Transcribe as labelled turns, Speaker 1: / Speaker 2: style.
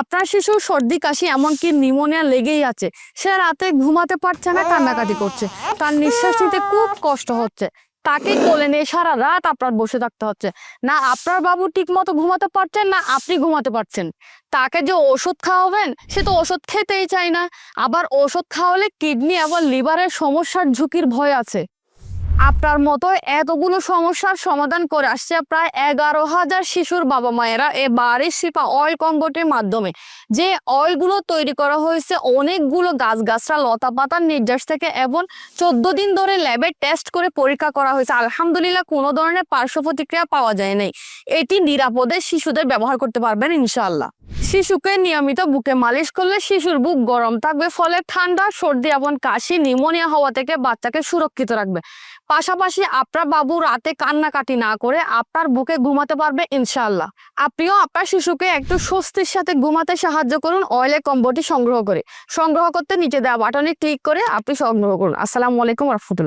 Speaker 1: আপনার শিশু সর্দি, কাশি, এমনকি নিউমোনিয়া লেগেই আছে। সে রাতে ঘুমাতে পারছে না, কান্নাকাটি করছে। তার নিঃশ্বাস নিতে খুব কষ্ট হচ্ছে। তাকে কোলে নিয়ে সারা রাত আপনার বসে থাকতে হচ্ছে। না আপনার বাবু ঠিক মতো ঘুমাতে পারছেন, না আপনি ঘুমাতে পারছেন। তাকে যে ওষুধ খাওয়াবেন, সে তো ওষুধ খেতেই চায় না। আবার ওষুধ খাওয়ালে কিডনি, আবার লিভারের সমস্যার ঝুঁকির ভয় আছে। আপনার মতো এতগুলো সমস্যার সমাধান করে আসছে প্রায় এগারো হাজার শিশুর বাবা মায়েরা এ বাড়ির শিপা অয়েল কম্বোটের মাধ্যমে। যে অয়েলগুলো তৈরি করা হয়েছে, অনেকগুলো গাছগাছরা লতা পাতার নির্যাস থেকে এবং চোদ্দ দিন ধরে ল্যাবে টেস্ট করে পরীক্ষা করা হয়েছে। আলহামদুলিল্লাহ, কোনো ধরনের পার্শ্ব প্রতিক্রিয়া পাওয়া যায় নাই। এটি নিরাপদে শিশুদের ব্যবহার করতে পারবেন, ইনশাআল্লাহ। শিশুকে নিয়মিত বুকে মালিশ করলে শিশুর বুক গরম থাকবে, ফলে ঠান্ডা, সর্দি এবং কাশি নিউমোনিয়া হওয়া থেকে বাচ্চাকে সুরক্ষিত রাখবে। পাশাপাশি আপনার বাবু রাতে কান্নাকাটি না করে আপনার বুকে ঘুমাতে পারবে ইনশাআল্লাহ। আপনিও আপনার শিশুকে একটু স্বস্তির সাথে ঘুমাতে সাহায্য করুন, অয়েলে কম্বটি সংগ্রহ করে। সংগ্রহ করতে নিচে দেওয়া বাটনে ক্লিক করে আপনি সংগ্রহ করুন। আসসালামু আলাইকুম রহমতুল্লাহ।